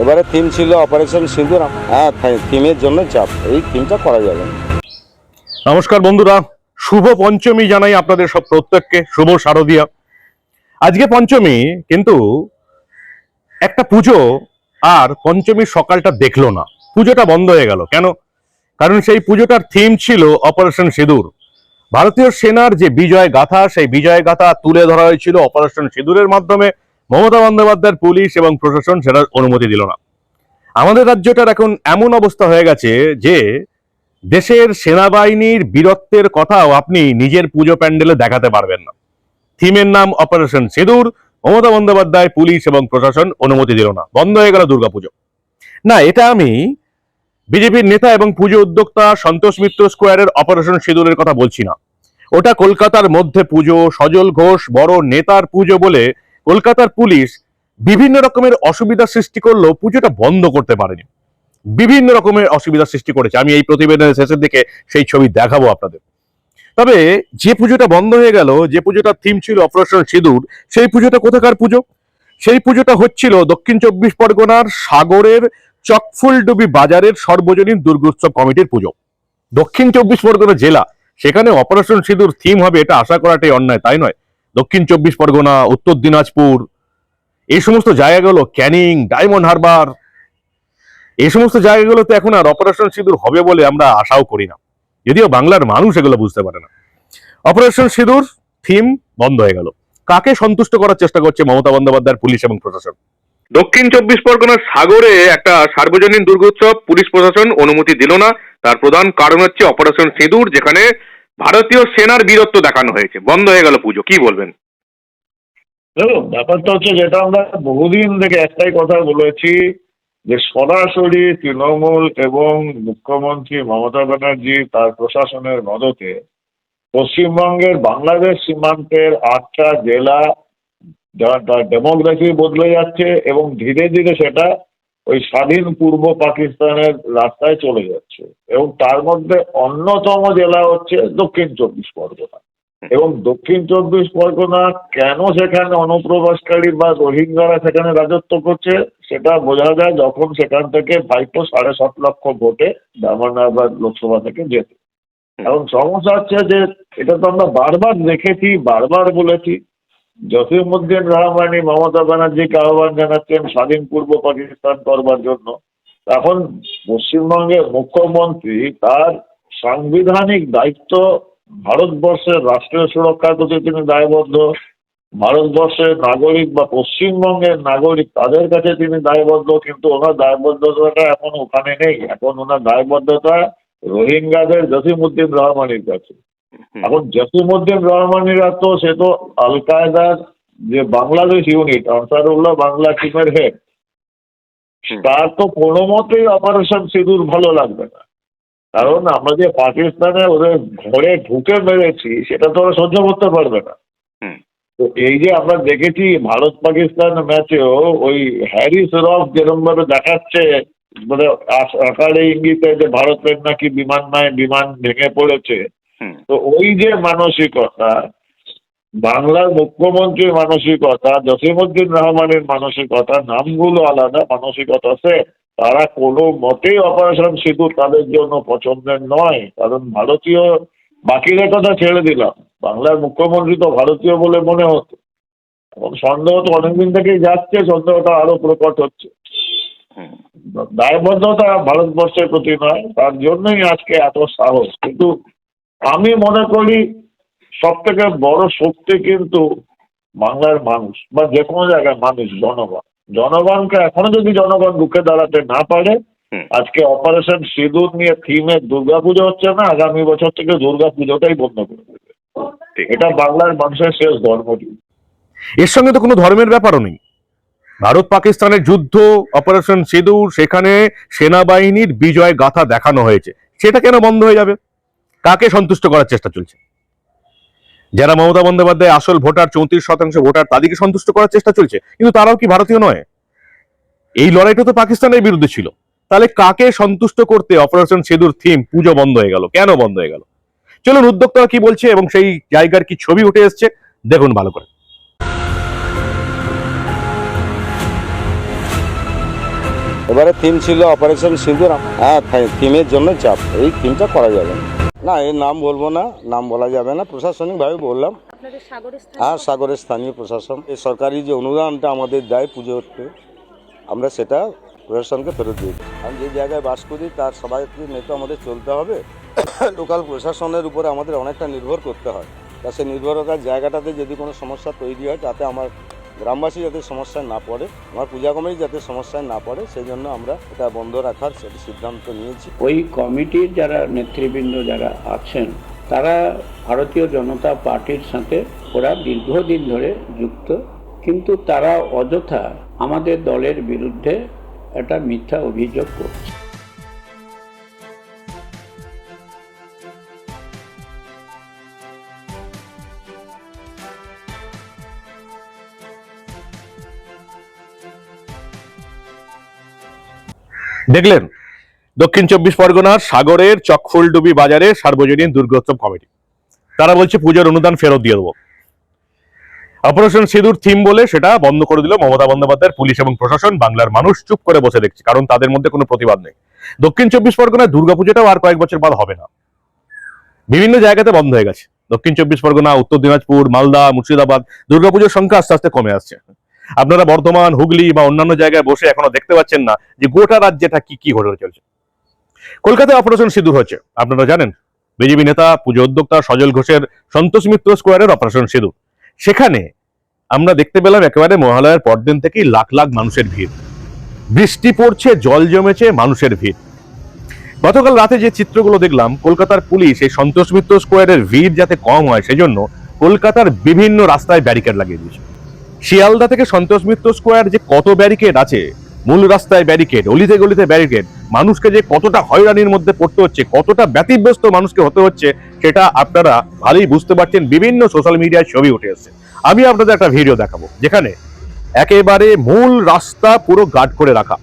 এবারে থিম ছিল অপারেশন সিঁদুর হ্যাঁ থিমের জন্য চাপ। এই থিমটা করা যাবে নমস্কার বন্ধুরা, শুভ পঞ্চমী জানাই আপনাদের সব প্রত্যেককে। শুভ শারদিয়া। আজকে পঞ্চমী, কিন্তু একটা পুজো আর পঞ্চমীর সকালটা দেখল না। পুজোটা বন্ধ হয়ে গেল। কেন? কারণ সেই পুজোটার থিম ছিল অপারেশন সিঁদুর। ভারতীয় সেনার যে বিজয় গাথা, সেই বিজয় গাথা তুলে ধরা হয়েছিল অপারেশন সিঁদুরের মাধ্যমে। মমতা বন্দ্যোপাধ্যায়ের পুলিশ এবং প্রশাসন সেটার অনুমতি দিল না। আমাদের রাজ্যটার এখন এমন অবস্থা হয়ে গেছে যে দেশের সেনাবাহিনীর বীরত্বের কথাও আপনি নিজের পুজো প্যান্ডেলে দেখাতে পারবেন না। থিমের নাম অপারেশন সিঁদুর, মমতা বন্দ্যোপাধ্যায় পুলিশ এবং প্রশাসন অনুমতি দিল না। বন্ধ হয়ে গেল দুর্গাপুজো। না, এটা আমি বিজেপির নেতা এবং পুজো উদ্যোক্তা সন্তোষ মিত্র স্কোয়ারের অপারেশন সিঁদুরের কথা বলছি না। ওটা কলকাতার মধ্যে পুজো, সজল ঘোষ বড় নেতার পুজো বলে কলকাতার পুলিশ বিভিন্ন রকমের অসুবিধা সৃষ্টি করলেও পুজোটা বন্ধ করতে পারেনি। বিভিন্ন রকমের অসুবিধা সৃষ্টি করেছে। আমি এই প্রতিবেদনের শেষের দিকে সেই ছবি দেখাবো আপনাদের। তবে যে পুজোটা বন্ধ হয়ে গেল, যে পুজোটার থিম ছিল অপারেশন সিঁদুর, সেই পুজোটা কোথাকার পুজো? সেই পুজোটা হচ্ছিল দক্ষিণ চব্বিশ পরগনার সাগরের চকফুলডুবি বাজারের সর্বজনীন দুর্গোৎসব কমিটির পুজো। দক্ষিণ চব্বিশ পরগনা জেলা, সেখানে অপারেশন সিঁদুর থিম হবে এটা আশা করাটাই অন্যায়, তাই নয়। দক্ষিণ চব্বিশ পরগনা, উত্তর দিনাজপুর এই সমস্ত জায়গাগুলো, ক্যানিং, ডায়মন্ড হারবার এই সমস্ত জায়গাগুলোতে এখন আর অপারেশন সিঁদুর হবে বলে আমরা আশাও করি না। যদিও বাংলার মানুষ এগুলো বুঝতে পারে না। অপারেশন সিঁদুর, থিম বন্ধ হয়ে গেল। কাকে সন্তুষ্ট করার চেষ্টা করছে মমতা বন্দ্যোপাধ্যায়ের পুলিশ এবং প্রশাসন? দক্ষিণ চব্বিশ পরগনার সাগরে একটা সার্বজনীন দুর্গোৎসব, পুলিশ প্রশাসন অনুমতি দিল না। তার প্রধান কারণ হচ্ছে অপারেশন সিঁদুর, যেখানে ভারতীয় সেনার বীরত্ব দেখানো হয়েছে। বন্ধ হয়ে গেল পুজো, কি বলবেন? দেখুন, ব্যাপারটা হচ্ছে যেটা আমরা বহুদিন থেকে একটাই কথা বলেছি যে সরাসরি তৃণমূল এবং মুখ্যমন্ত্রী মমতা ব্যানার্জি তার প্রশাসনের মদতে পশ্চিমবঙ্গের বাংলাদেশ সীমান্তের আটটা জেলা ডেমোগ্রাফি বদলে যাচ্ছে এবং ধীরে ধীরে সেটা ওই স্বাধীন পূর্ব পাকিস্তানের রাস্তায় চলে যাচ্ছে এবং তার মধ্যে অন্যতম জেলা হচ্ছে দক্ষিণ চব্বিশ পরগনা। এবং দক্ষিণ চব্বিশ পরগনা কেন সেখানে অনুপ্রবেশকারী বা রোহিঙ্গারা সেখানে রাজত্ব করছে সেটা বোঝা যায় যখন সেখান থেকে ভাইপো সাড়ে সাত লক্ষ ভোটে দামনাবাদ লোকসভা থেকে যেতে। এখন সমস্যা হচ্ছে যে এটা তো আমরা বারবার দেখেছি বারবার বলেছি জসিমুদ্দিন রহমানি মমতা ব্যানার্জিকে আহ্বান জানাচ্ছেন স্বাধীন পূর্ব পাকিস্তান করবার জন্য, এখন পশ্চিমবঙ্গের মুখ্যমন্ত্রী তার সাংবিধানিক দায়িত্ব ভারতবর্ষের রাষ্ট্রীয় সুরক্ষার প্রতি তিনি দায়বদ্ধ, ভারতবর্ষের নাগরিক বা পশ্চিমবঙ্গের নাগরিক তাদের কাছে তিনি দায়বদ্ধ, কিন্তু ওনার দায়বদ্ধতাটা এখন ওখানে নেই। এখন ওনার দায়বদ্ধতা রোহিঙ্গাদের জসিমুদ্দিন রহমানির কাছে। এখন জসিমুদ্দিন রহমানিরা তো সে তো আল কায়দার যে বাংলাদেশ ইউনিট আনসারুল্লাহ বাংলা টিমের হেড তার তো কোনো মতেই অপারেশন সিঁদুর ভালো লাগবে না। কারণ আমরা যে পাকিস্তানে ওদের ঘরে ঢুকে মেরেছি সেটা তো ওরা সহ্য করতে পারবে না। তো এই যে আমরা দেখেছি ভারত পাকিস্তান ম্যাচেও ওই হ্যারিস রফ যেরকম ভাবে দেখাচ্ছে মানে আকারে ইঙ্গিতে যে ভারতের নাকি বিমান নয় বিমান ভেঙে পড়েছে। তো ওই যে মানসিকতা বাংলার মুখ্যমন্ত্রীর মানসিকতা জসিমুদ্দিন রহমানের মানসিকতা নামগুলো আলাদা মানসিকতা সে তারা কোনো মতেই অপারেশন সিঁদুর তাদের জন্য পছন্দের নয়। কারণ ভারতীয় বাকিদের কথা ছেড়ে দিলাম। বাংলার মুখ্যমন্ত্রী তো ভারতীয় বলে মনে হতো। এবং সন্দেহ তো অনেকদিন থেকেই যাচ্ছে সন্দেহটা আরও প্রকট হচ্ছে। দায়বদ্ধতা ভারতবর্ষের প্রতি নয় তার জন্যই আজকে এত সাহস। কিন্তু আমি মনে করি সব থেকে বড় শক্তি কিন্তু বাংলার মানুষ বা যে কোনো জায়গায় মানুষ জনগণ। জনগণকে এখনও যদি জনগণ রুখে দাঁড়াতে না পারে আজকে অপারেশন সিঁদুর নিয়ে থিমে দুর্গাপুজো হচ্ছে না আগামী বছর থেকে দুর্গাপুজোটাই বন্ধ করে দেবে। এটা বাংলার মানুষের শেষ ধর্মটি এর সঙ্গে তো কোনো ধর্মের ব্যাপারও নেই। ভারত পাকিস্তানের যুদ্ধ অপারেশন সিঁদুর সেখানে সেনাবাহিনীর বিজয় গাথা দেখানো হয়েছে। সেটা কেন বন্ধ হয়ে যাবে? কাকে সন্তুষ্ট করার চেষ্টা চলছে? যারা মমতা বন্দ্যোপাধ্যায় আসল ভোটার, চৌত্রিশ শতাংশ ভোটার, তাদেরকে সন্তুষ্ট করার চেষ্টা চলছে। কিন্তু তারাও কি ভারতীয় নয়? এই লড়াইটা তো পাকিস্তানের বিরুদ্ধে ছিল। তাহলে কাকে সন্তুষ্ট করতে অপারেশন সিঁদুর থিম পুজো বন্ধ হয়ে গেল? কেন বন্ধ হয়ে গেল? চলুন উদ্যোক্তারা কি বলছে এবং সেই জায়গার কি ছবি উঠে এসছে, দেখুন ভালো করে। এবারে থিম ছিল অপারেশন সিঁদুর। হ্যাঁ থিমের জন্য চাপ। এই থিমটা করা যাবে না। না এর নাম বলব না নাম বলা যাবে না। প্রশাসনিকভাবে বললাম। আপনাদের সাগরের হ্যাঁ সাগরের স্থানীয় প্রশাসন এই সরকারি যে অনুদানটা আমাদের দেয় পুজোতে আমরা সেটা প্রশাসনকে ফেরত দিই। আমি যে জায়গায় বাস করি তার সবাইকে নিয়ে তো আমাদের চলতে হবে। লোকাল প্রশাসনের উপরে আমাদের অনেকটা নির্ভর করতে হয়। তা সেই নির্ভরতার জায়গাটাতে যদি কোনো সমস্যা তৈরি হয় তাতে আমার গ্রামবাসী যাতে সমস্যায় না পড়ে, আমার পূজা কমিটি যাতে সমস্যায় না পড়ে সেই জন্য আমরা এটা বন্ধ রাখার সিদ্ধান্ত নিয়েছি। ওই কমিটির যারা নেতৃবৃন্দ যারা আছেন, তারা ভারতীয় জনতা পার্টির সাথে ওরা দীর্ঘদিন ধরে যুক্ত। কিন্তু তারা অযথা আমাদের দলের বিরুদ্ধে একটা মিথ্যা অভিযোগ করছে। দেখলেন? দক্ষিণ চব্বিশ পরগনার সাগরের চকফুলডুবি বাজারে সার্বজনীন দুর্গোৎসব কমিটি। তারা বলছে, পুজোর অনুদান ফেরত দিয়ে দেবো। অপারেশন সিঁদুর থিম বলে সেটা বন্ধ করে দিল মমতা বন্দ্যোপাধ্যায়ের পুলিশ এবং প্রশাসন। বাংলার মানুষ চুপ করে বসে দেখছে, কারণ তাদের মধ্যে কোনো প্রতিবাদ নেই। দক্ষিণ চব্বিশ পরগনায় দুর্গাপুজোটাও আর কয়েক বছর বাদ হবে না। বিভিন্ন জায়গাতে বন্ধ হয়ে গেছে। দক্ষিণ চব্বিশ পরগনা, উত্তর দিনাজপুর, মালদা, মুর্শিদাবাদ, দুর্গাপুজোর সংখ্যা আস্তে আস্তে কমে আসছে। আপনারা বর্ধমান, হুগলি বা অন্যান্য জায়গায় বসে এখনও দেখতে পাচ্ছেন না যে গোটা রাজ্যেটা কি কি ঘটে চলছে। কলকাতায় অপারেশন সিঁদুর হচ্ছে আপনারা জানেন, বিজেপি নেতা, পুজো উদ্যোক্তা সজল ঘোষের সন্তোষ মিত্র স্কোয়ারের অপারেশন সিঁদুর। সেখানে আমরা দেখতে পেলাম একেবারে মহালয়ার পরদিন থেকেই লাখ লাখ মানুষের ভিড়। বৃষ্টি পড়ছে, জল জমেছে, মানুষের ভিড়। গতকাল রাতে যে চিত্রগুলো দেখলাম, কলকাতার পুলিশ এই সন্তোষ মিত্র স্কোয়ারের ভিড় যাতে কম হয় সেজন্য কলকাতার বিভিন্ন রাস্তায় ব্যারিকেড লাগিয়ে দিয়েছে। শিয়ালদা থেকে সন্তোষ মিত্র স্কোয়ার যে কত ব্যারিকেড আছে, মূল রাস্তায় ব্যারিকেড, অলিতে গলিতে ব্যারিকেড, মানুষকে যে কতটা হয়রানির মধ্যে পড়তে হচ্ছে, কতটা ব্যতিব্যস্ত মানুষকে হতে হচ্ছে, সেটা আপনারা ভালোই বুঝতে পারছেন, বিভিন্ন সোশ্যাল মিডিয়ায় ছবি উঠে এসছে। আমি আপনাদের একটা ভিডিও দেখাবো, যেখানে একেবারে মূল রাস্তা পুরো গার্ড করে রাখা।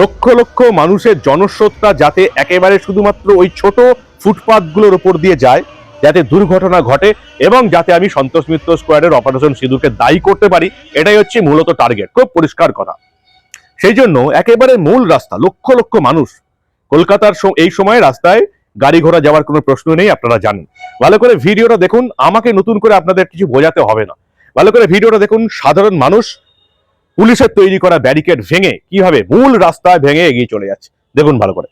লক্ষ লক্ষ মানুষের জনস্রোতটা যাতে একেবারে শুধুমাত্র ওই ছোট ফুটপাথগুলোর উপর দিয়ে যায় যাতে দুর্ঘটনা ঘটে এবং যাতে আমি সন্তোষ মিত্র স্কোয়ারের অপারেশন সিঁদুরকে দায়ী করতে পারি, এটাই হচ্ছে মূলত টার্গেট খুব পরিষ্কার কথা। সেই জন্য একেবারে মূল রাস্তা, লক্ষ লক্ষ মানুষ কলকাতার এই সময় রাস্তায় গাড়ি ঘোড়া যাওয়ার কোনো প্রশ্ন নেই, আপনারা জানেন। ভালো করে ভিডিওটা দেখুন, আমাকে নতুন করে আপনাদের কিছু বোঝাতে হবে না। ভালো করে ভিডিওটা দেখুন, সাধারণ মানুষ পুলিশের তৈরি করা ব্যারিকেড ভেঙে কীভাবে মূল রাস্তায় ভেঙে এগিয়ে চলে যাচ্ছে। দেখুন ভালো করে।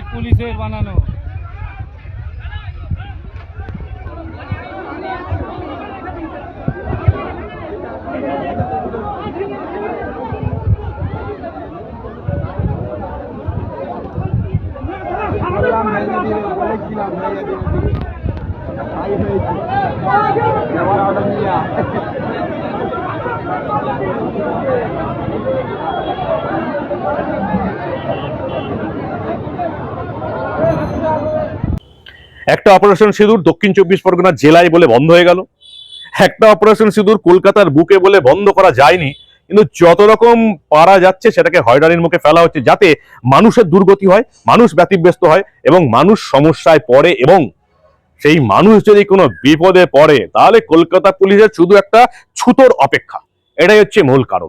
গেট পুলিশের বানানো। একটা অপারেশন সিঁদুর দক্ষিণ চব্বিশ পরগনা জেলায় বলে বন্ধ হয়ে গেল। একটা অপারেশন সিঁদুর কলকাতার বুকে বলে বন্ধ করা যায়নি। কিন্তু যত রকম পারা যাচ্ছে, সেটাকে হয়রানির মুখে ফেলা হচ্ছে যাতে মানুষের দুর্গতি হয়, মানুষ ব্যতিব্যস্ত হয় এবং মানুষ সমস্যায় পড়ে এবং সেই মানুষ যদি কোনো বিপদে পড়ে, তাহলে কলকাতা পুলিশের শুধু একটা ছুতোর অপেক্ষা। এটাই হচ্ছে মূল কারণ।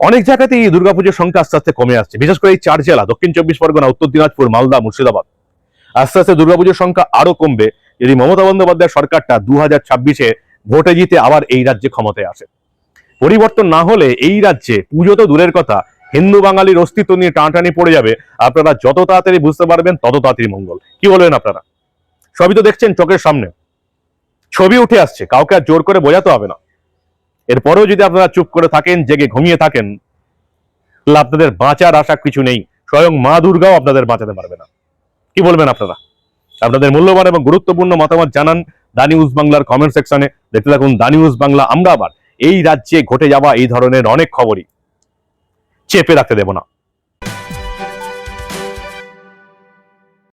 অনেক জায়গাতেই দুর্গাপুজোর সংখ্যা আস্তে আস্তে কমে আসছে। বিশেষ করে এই চার জেলা, দক্ষিণ চব্বিশ পরগনা, উত্তর দিনাজপুর, মালদা, মুর্শিদাবাদ। আস্তে আস্তে দুর্গাপুজোর সংখ্যা আরও কমবে। যদি মমতা বন্দ্যোপাধ্যায় সরকারটা দু হাজার ছাব্বিশে ভোটে জিতে আবার এই রাজ্যে ক্ষমতায় আসে। পরিবর্তন না হলে এই রাজ্যে পুজো তো দূরের কথা। হিন্দু বাঙালির অস্তিত্ব নিয়ে টানাটানি পড়ে যাবে। আপনারা যত তাড়াতাড়ি বুঝতে পারবেন, তত তাড়াতাড়ি মঙ্গল। কি বলবেন আপনারা? সবই তো দেখছেন চোখের সামনে। ছবি উঠে আসছে, কাউকে আর জোর করে বোঝাতে হবে না। এরপরেও যদি আপনারা চুপ করে থাকেন, জেগে ঘুমিয়ে থাকেন, তাহলে আপনাদের বাঁচার আশা কিছু নেই। স্বয়ং মা দুর্গাও আপনাদের বাঁচাতে পারবে না। কি বলবেন আপনারা? আপনাদের মূল্যবান এবং গুরুত্বপূর্ণ মতামত জানান দা নিউজ বাংলার কমেন্ট সেকশনে দেখতে থাকুন দা নিউজ বাংলা। আমরা আবার এই রাজ্যে ঘটে যাওয়া এই ধরনের অনেক খবরই চেপে রাখতে দেব না।